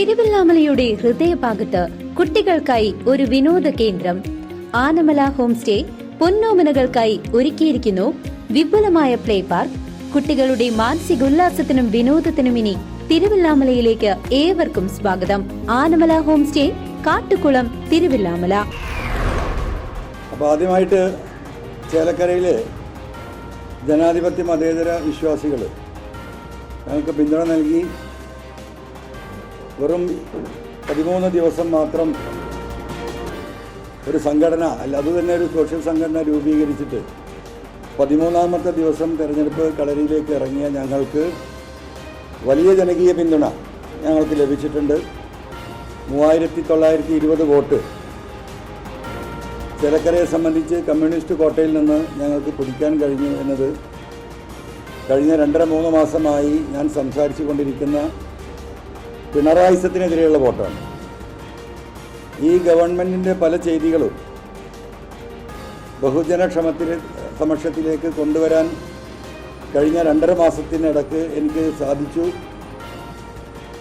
തിരുവല്ലാമലയുടെ ഹൃദയഭാഗത്ത് കുട്ടികൾക്കായി ഒരു വിനോദ കേന്ദ്രം. ആനമല ഹോം സ്റ്റേ പൊന്നോമനകൾക്കായി ഒരുക്കിയിരിക്കുന്നു. വിപുലമായ പ്ലേ പാർക്ക്. കുട്ടികളുടെ മാനസികോല്ലാസത്തിനും വിനോദത്തിനും ഇനി തിരുവല്ലാമലയിലേക്ക് ഏവർക്കും സ്വാഗതം. Anamala home stay Kattukulam Thiruvallamala. അപ്പോൾ ആദ്യമായിട്ട് ചേലക്കരയിലെ ജനാധിപത്യ മതേതര വിശ്വാസികൾ ഞങ്ങൾക്ക് പിന്തുണ നൽകി വെറും പതിമൂന്ന് ദിവസം മാത്രം ഒരു സംഘടന അല്ല അത് തന്നെ ഒരു സോഷ്യൽ സംഘടന രൂപീകരിച്ചിട്ട് പതിമൂന്നാമത്തെ ദിവസം തിരഞ്ഞെടുപ്പ് കളരിയിലേക്ക് ഇറങ്ങിയ ഞങ്ങൾക്ക് വലിയ ജനകീയ പിന്തുണ ഞങ്ങൾക്ക് ലഭിച്ചിട്ടുണ്ട്. മൂവായിരത്തി തൊള്ളായിരത്തി ഇരുപത് വോട്ട് ചിലക്കരയെ സംബന്ധിച്ച് കമ്മ്യൂണിസ്റ്റ് കോട്ടയിൽ നിന്ന് ഞങ്ങൾക്ക് പിടിക്കാൻ കഴിഞ്ഞു എന്നത് കഴിഞ്ഞ രണ്ടര മൂന്ന് മാസമായി ഞാൻ സംസാരിച്ചു കൊണ്ടിരിക്കുന്ന പിണറായിസത്തിനെതിരെയുള്ള വോട്ടാണ്. ഈ ഗവൺമെന്റിന്റെ പല ചെയ്തികളും ബഹുജനക്ഷമത്തിന് സമക്ഷത്തിലേക്ക് കൊണ്ടുവരാൻ കഴിഞ്ഞ രണ്ടര മാസത്തിനിടക്ക് എനിക്ക് സാധിച്ചു.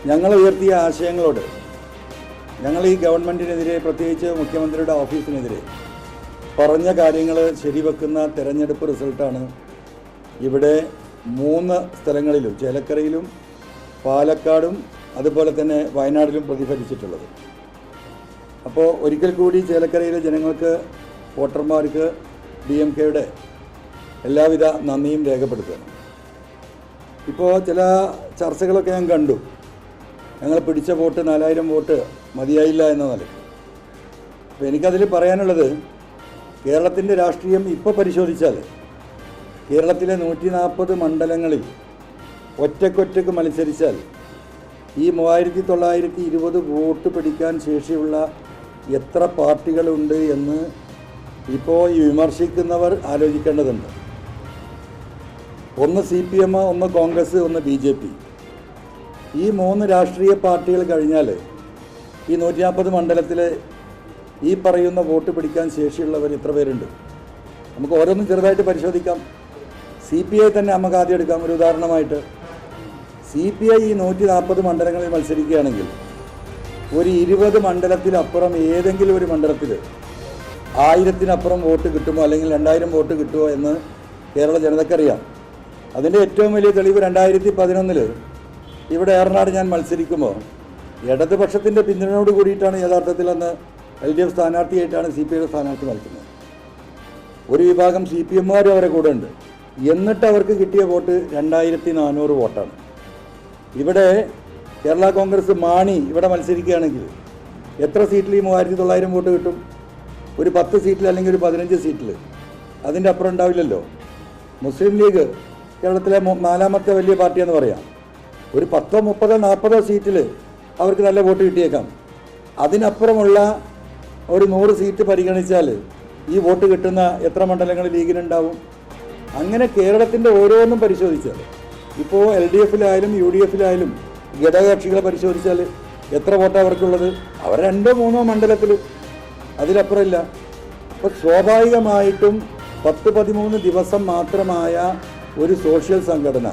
ഞങ്ങൾ ഉയർത്തിയ ആശയങ്ങളോട് ഞങ്ങൾ ഈ ഗവൺമെന്റിനെതിരെ പ്രത്യേകിച്ച് മുഖ്യമന്ത്രിയുടെ ഓഫീസിനെതിരെ പറഞ്ഞ കാര്യങ്ങൾ ശരിവെക്കുന്ന തെരഞ്ഞെടുപ്പ് റിസൾട്ടാണ് ഇവിടെ മൂന്ന് സ്ഥലങ്ങളിലും ചേലക്കരയിലും പാലക്കാടും അതുപോലെ തന്നെ വയനാടിലും പ്രതിഫലിച്ചിട്ടുള്ളത്. അപ്പോൾ ഒരിക്കൽ കൂടി ചേലക്കരയിലെ ജനങ്ങൾക്ക് വോട്ടർമാർക്ക് ഡി എം കെയുടെ എല്ലാവിധ നന്ദിയും രേഖപ്പെടുത്തുകയാണ്. ഇപ്പോൾ ചില ചർച്ചകളൊക്കെ ഞാൻ കണ്ടു. ഞങ്ങൾ പിടിച്ച വോട്ട് നാലായിരം വോട്ട് മതിയായില്ല എന്ന നിലയ്ക്ക് അപ്പോൾ എനിക്കതിൽ പറയാനുള്ളത് കേരളത്തിന്റെ രാഷ്ട്രീയം ഇപ്പോൾ പരിശോധിച്ചാൽ കേരളത്തിലെ നൂറ്റി നാൽപ്പത് മണ്ഡലങ്ങളിൽ ഒറ്റക്കൊറ്റക്ക് മത്സരിച്ചാൽ ഈ മൂവായിരത്തി തൊള്ളായിരത്തി ഇരുപത് വോട്ട് പിടിക്കാൻ ശേഷിയുള്ള എത്ര പാർട്ടികളുണ്ട് എന്ന് ഇപ്പോൾ ഈ വിമർശിക്കുന്നവർ ആലോചിക്കേണ്ടതുണ്ട്. ഒന്ന് സി പി എം ഒന്ന് കോൺഗ്രസ് ഒന്ന് ബി ജെ പി. ഈ മൂന്ന് രാഷ്ട്രീയ പാർട്ടികൾ കഴിഞ്ഞാൽ ഈ നൂറ്റി നാൽപ്പത് മണ്ഡലത്തിൽ ഈ പറയുന്ന വോട്ട് പിടിക്കാൻ ശേഷിയുള്ളവർ ഇത്ര പേരുണ്ട്? നമുക്ക് ഓരോന്നും ചെറുതായിട്ട് പരിശോധിക്കാം. സി പി ഐ തന്നെ നമുക്ക് ആദ്യം എടുക്കാം. ഒരു ഉദാഹരണമായിട്ട് സി പി ഐ ഈ നൂറ്റി നാൽപ്പത് മണ്ഡലങ്ങളിൽ മത്സരിക്കുകയാണെങ്കിൽ ഒരു ഇരുപത് മണ്ഡലത്തിലപ്പുറം ഏതെങ്കിലും ഒരു മണ്ഡലത്തിൽ ആയിരത്തിനപ്പുറം വോട്ട് കിട്ടുമോ അല്ലെങ്കിൽ രണ്ടായിരം വോട്ട് കിട്ടുമോ എന്ന് കേരള ജനതക്കറിയാം അതിന്റെ ഏറ്റവും വലിയ തെളിവ് രണ്ടായിരത്തി പതിനൊന്നിൽ ഇവിടെ ഏറനാട് ഞാൻ മത്സരിക്കുമ്പോൾ ഇടതുപക്ഷത്തിന്റെ പിന്തുണയോട് കൂടിയിട്ടാണ് യഥാർത്ഥത്തിൽ അന്ന് എൽ ഡി എഫ് സ്ഥാനാർത്ഥിയായിട്ടാണ് സി പി ഐയുടെ സ്ഥാനാർത്ഥി മത്സരിക്കുന്നത് ഒരു വിഭാഗം സി പി എമ്മുകാരും അവരെ കൂടെ ഉണ്ട്. എന്നിട്ട് അവർക്ക് കിട്ടിയ വോട്ട് രണ്ടായിരത്തി നാനൂറ് വോട്ടാണ്. ഇവിടെ കേരള കോൺഗ്രസ് മാണി ഇവിടെ മത്സരിക്കുകയാണെങ്കിൽ എത്ര സീറ്റിൽ ഈ മൂവായിരത്തി തൊള്ളായിരം വോട്ട് കിട്ടും? ഒരു പത്ത് സീറ്റിൽ അല്ലെങ്കിൽ ഒരു പതിനഞ്ച് സീറ്റിൽ. അതിന്റെ അപ്പുറം ഉണ്ടാവില്ലല്ലോ. മുസ്ലിം ലീഗ് കേരളത്തിലെ നാലാമത്തെ വലിയ പാർട്ടിയെന്ന് പറയാം. ഒരു പത്തോ മുപ്പതോ നാൽപ്പതോ സീറ്റിൽ അവർക്ക് നല്ല വോട്ട് കിട്ടിയേക്കാം. അതിനപ്പുറമുള്ള ഒരു നൂറ് സീറ്റ് പരിഗണിച്ചാൽ ഈ വോട്ട് കിട്ടുന്ന എത്ര മണ്ഡലങ്ങൾ ലീഗിനുണ്ടാവും? അങ്ങനെ കേരളത്തിന്റെ ഓരോന്നും പരിശോധിച്ചാൽ ഇപ്പോൾ എൽ ഡി എഫിലായാലും യു ഡി എഫിലായാലും ഘടകകക്ഷികളെ പരിശോധിച്ചാൽ എത്ര വോട്ടാണ് അവർക്കുള്ളത്? അവർ രണ്ടോ മൂന്നോ മണ്ഡലത്തിൽ അതിലപ്പുറമില്ല. അപ്പോൾ സ്വാഭാവികമായിട്ടും പത്ത് പതിമൂന്ന് ദിവസം മാത്രമായ ഒരു സോഷ്യൽ സംഘടന.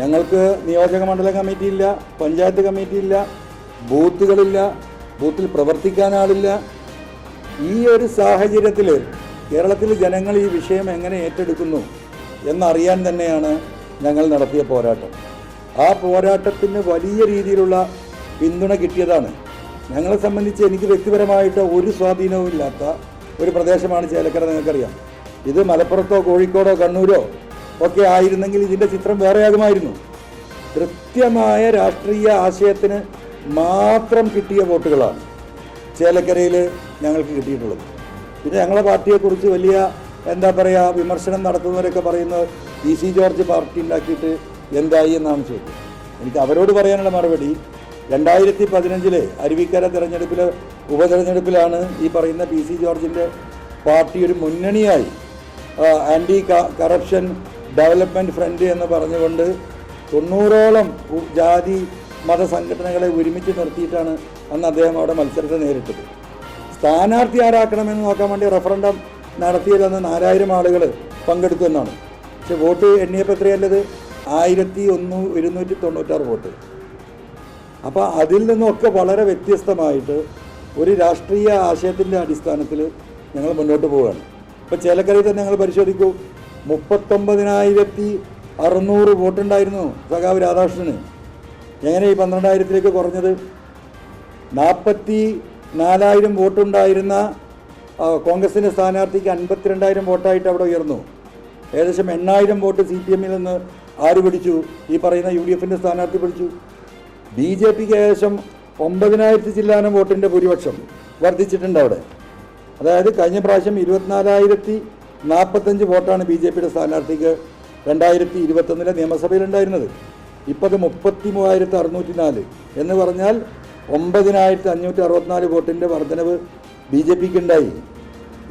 ഞങ്ങൾക്ക് നിയോജക മണ്ഡല കമ്മിറ്റി ഇല്ല പഞ്ചായത്ത് കമ്മിറ്റി ഇല്ല ബൂത്തുകളില്ല ബൂത്തിൽ പ്രവർത്തിക്കാൻ ആളില്ല. ഈ ഒരു സാഹചര്യത്തിൽ കേരളത്തിലെ ജനങ്ങൾ ഈ വിഷയം എങ്ങനെ ഏറ്റെടുക്കുന്നു എന്നറിയാൻ തന്നെയാണ് ഞങ്ങൾ നടത്തിയ പോരാട്ടം. ആ പോരാട്ടത്തിന് വലിയ രീതിയിലുള്ള പിന്തുണ കിട്ടിയതാണ്. ഞങ്ങളെ സംബന്ധിച്ച് എനിക്ക് വ്യക്തിപരമായിട്ട് ഒരു സ്വാധീനവും ഇല്ലാത്ത ഒരു പ്രദേശമാണ് ചേലക്കര നിങ്ങൾക്കറിയാം ഇത് മലപ്പുറത്തോ കോഴിക്കോടോ കണ്ണൂരോ ഒക്കെ ആയിരുന്നെങ്കിൽ ഇതിന്റെ ചിത്രം വേറെയാകുമായിരുന്നു. കൃത്യമായ രാഷ്ട്രീയ ആശയത്തിന് മാത്രം കിട്ടിയ വോട്ടുകളാണ് ചേലക്കരയിൽ ഞങ്ങൾക്ക് കിട്ടിയിട്ടുള്ളത്. പിന്നെ ഞങ്ങളുടെ പാർട്ടിയെക്കുറിച്ച് വലിയ എന്താ പറയുക വിമർശനം നടത്തുന്നവരൊക്കെ പറയുന്നത് ഇ സി ജോർജ് പാർട്ടി ഉണ്ടാക്കിയിട്ട് എന്തായി എന്നാണ് ചോദ്യം. എനിക്ക് അവരോട് പറയാനുള്ള മറുപടി രണ്ടായിരത്തി പതിനഞ്ചിലെ അരുവിക്കര തെരഞ്ഞെടുപ്പിലെ ഉപതെരഞ്ഞെടുപ്പിലാണ് ഈ പറയുന്ന പി സി ജോർജിന്റെ പാർട്ടി ഒരു മുന്നണിയായി. ആന്റി കറപ്ഷൻ ഡെവലപ്മെന്റ് ഫ്രണ്ട് എന്ന് പറഞ്ഞുകൊണ്ട് തൊണ്ണൂറോളം ജാതി മത സംഘടനകളെ ഒരുമിച്ച് നിർത്തിയിട്ടാണ് അന്ന് അദ്ദേഹം അവിടെ മത്സരത്തെ നേരിട്ടത്. സ്ഥാനാർത്ഥി ആരാക്കണമെന്ന് നോക്കാൻ വേണ്ടി റഫറൻഡം നടത്തിയതെന്ന് നാലായിരം ആളുകൾ പങ്കെടുത്തു എന്നാണ്. പക്ഷെ വോട്ട് എണ്ണിയപ്പോൾ എത്രയല്ലത്? ആയിരത്തി ഒന്ന് ഇരുന്നൂറ്റി തൊണ്ണൂറ്റാറ് വോട്ട്. അപ്പോൾ അതിൽ നിന്നൊക്കെ വളരെ വ്യത്യസ്തമായിട്ട് ഒരു രാഷ്ട്രീയ ആശയത്തിന്റെ അടിസ്ഥാനത്തിൽ ഞങ്ങൾ മുന്നോട്ട് പോവുകയാണ്. ഇപ്പോൾ ചേലക്കരയിൽ തന്നെ ഞങ്ങൾ പരിശോധിക്കൂ. മുപ്പത്തൊമ്പതിനായിരത്തി അറുന്നൂറ് വോട്ടുണ്ടായിരുന്നു സഖാവ് രാധാകൃഷ്ണന്. എങ്ങനെ ഈ പന്ത്രണ്ടായിരത്തിലേക്ക് കുറഞ്ഞത്? നാൽപ്പത്തി നാലായിരം വോട്ടുണ്ടായിരുന്ന കോൺഗ്രസിന്റെ സ്ഥാനാർത്ഥിക്ക് അൻപത്തിരണ്ടായിരം വോട്ടായിട്ട് അവിടെ ഉയർന്നു. ഏകദേശം എണ്ണായിരം വോട്ട് സി പി എമ്മിൽ നിന്ന് ആര് പിടിച്ചു? ഈ പറയുന്ന യു ഡി എഫിന്റെ സ്ഥാനാർത്ഥി പിടിച്ചു. ബി ജെ പിക്ക് ഏകദേശം ഒമ്പതിനായിരത്തി ചില്ലാനം വോട്ടിന്റെ ഭൂരിപക്ഷം വർദ്ധിച്ചിട്ടുണ്ട് അവിടെ. അതായത് കഴിഞ്ഞ പ്രാവശ്യം ഇരുപത്തിനാലായിരത്തി നാൽപ്പത്തഞ്ച് വോട്ടാണ് ബി ജെ പിയുടെ സ്ഥാനാർത്ഥിക്ക് രണ്ടായിരത്തി ഇരുപത്തൊന്നിലെ നിയമസഭയിലുണ്ടായിരുന്നത് ഇപ്പോൾ അത് മുപ്പത്തി മൂവായിരത്തി അറുന്നൂറ്റി നാല് എന്ന് പറഞ്ഞാൽ ഒമ്പതിനായിരത്തി അഞ്ഞൂറ്റി അറുപത്തിനാല് വോട്ടിന്റെ വർധനവ് ബി ജെ പിക്ക് ഉണ്ടായി.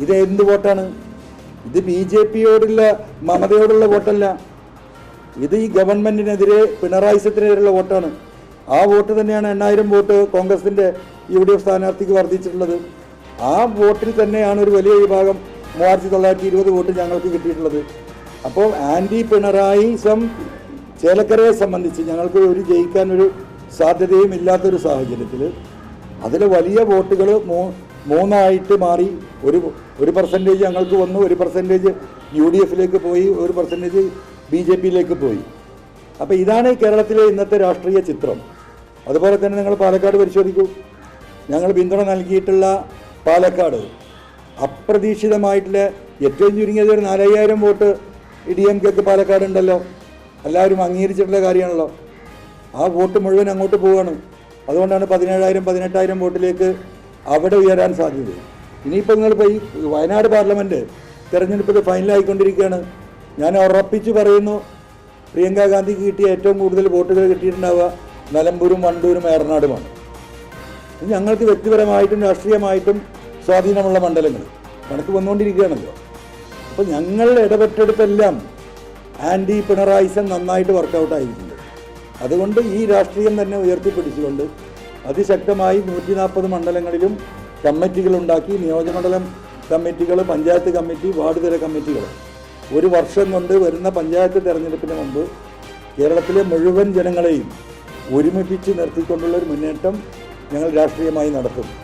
ഇത് എന്ത് വോട്ടാണ്? ഇത് ബി ജെ പിയോടുള്ള മമതയോടുള്ള വോട്ടല്ല. ഇത് ഈ ഗവൺമെന്റിനെതിരെ പിണറായി സത്തിനെതിരെയുള്ള വോട്ടാണ്. ആ വോട്ട് തന്നെയാണ് എണ്ണായിരം വോട്ട് കോൺഗ്രസിന്റെ യു ഡി എഫ് സ്ഥാനാർത്ഥിക്ക് വർദ്ധിച്ചിട്ടുള്ളത്. ആ വോട്ടിൽ തന്നെയാണ് ഒരു വലിയ വിഭാഗം മൂവായിരത്തി തൊള്ളായിരത്തി ഇരുപത് വോട്ട് ഞങ്ങൾക്ക് കിട്ടിയിട്ടുള്ളത്. അപ്പോൾ ആന്റി പിണറായിസം ചേലക്കരയെ സംബന്ധിച്ച് ഞങ്ങൾക്ക് ഒരു ജയിക്കാൻ ഒരു സാധ്യതയും ഇല്ലാത്തൊരു സാഹചര്യത്തിൽ അതിൽ വലിയ വോട്ടുകൾ മൂ മൂന്നായിട്ട് മാറി. ഒരു ഒരു പെർസെന്റേജ് ഞങ്ങൾക്ക് വന്നു ഒരു പെർസെന്റേജ് യു ഡി എഫിലേക്ക് പോയി ഒരു പെർസെന്റേജ് ബി ജെ പിയിലേക്ക് പോയി. അപ്പോൾ ഇതാണ് കേരളത്തിലെ ഇന്നത്തെ രാഷ്ട്രീയ ചിത്രം. അതുപോലെ തന്നെ നിങ്ങൾ പാലക്കാട് പരിശോധിക്കൂ. ഞങ്ങൾ പിന്തുണ നൽകിയിട്ടുള്ള പാലക്കാട് അപ്രതീക്ഷിതമായിട്ടുള്ള ഏറ്റവും ചുരുങ്ങിയത് ഒരു നാലയ്യായിരം വോട്ട് ഡി എം കെക്ക് പാലക്കാട് ഉണ്ടല്ലോ. എല്ലാവരും അംഗീകരിച്ചിട്ടുള്ള കാര്യമാണല്ലോ. ആ വോട്ട് മുഴുവൻ അങ്ങോട്ട് പോവുകയാണ് അതുകൊണ്ടാണ് പതിനേഴായിരം പതിനെട്ടായിരം വോട്ടിലേക്ക് അവിടെ ഉയരാൻ സാധ്യത. ഇനിയിപ്പോൾ നിങ്ങളിപ്പോൾ ഈ വയനാട് പാർലമെന്റ് തിരഞ്ഞെടുപ്പ് ഫൈനലായിക്കൊണ്ടിരിക്കുകയാണ്. ഞാൻ ഉറപ്പിച്ച് പറയുന്നു പ്രിയങ്ക ഗാന്ധിക്ക് കിട്ടിയ ഏറ്റവും കൂടുതൽ വോട്ടുകൾ കിട്ടിയിട്ടുണ്ടാവുക നിലമ്പൂരും വണ്ടൂരും ഏറനാടുമാണ്. ഞങ്ങൾക്ക് വ്യക്തിപരമായിട്ടും രാഷ്ട്രീയമായിട്ടും സ്വാധീനമുള്ള മണ്ഡലങ്ങൾ കണക്ക് വന്നുകൊണ്ടിരിക്കുകയാണല്ലോ. അപ്പോൾ ഞങ്ങൾ ഇടപെട്ടെടുത്തെല്ലാം ആന്റി പിണറായിസം നന്നായിട്ട് വർക്കൗട്ടായിരിക്കുന്നത് അതുകൊണ്ട് ഈ രാഷ്ട്രീയം തന്നെ ഉയർത്തിപ്പിടിച്ചുകൊണ്ട് അതിശക്തമായി നൂറ്റി നാൽപ്പത് മണ്ഡലങ്ങളിലും കമ്മിറ്റികൾ ഉണ്ടാക്കി നിയോജകമണ്ഡലം കമ്മിറ്റികൾ പഞ്ചായത്ത് കമ്മിറ്റി വാർഡ് തല കമ്മിറ്റികൾ. ഒരു വർഷം കൊണ്ട് വരുന്ന പഞ്ചായത്ത് തെരഞ്ഞെടുപ്പിന് മുമ്പ് കേരളത്തിലെ മുഴുവൻ ജനങ്ങളെയും ഒരുമിപ്പിച്ച് നിർത്തിക്കൊണ്ടുള്ള ഒരു മുന്നേറ്റം ഞങ്ങൾ രാഷ്ട്രീയമായി നടത്തും.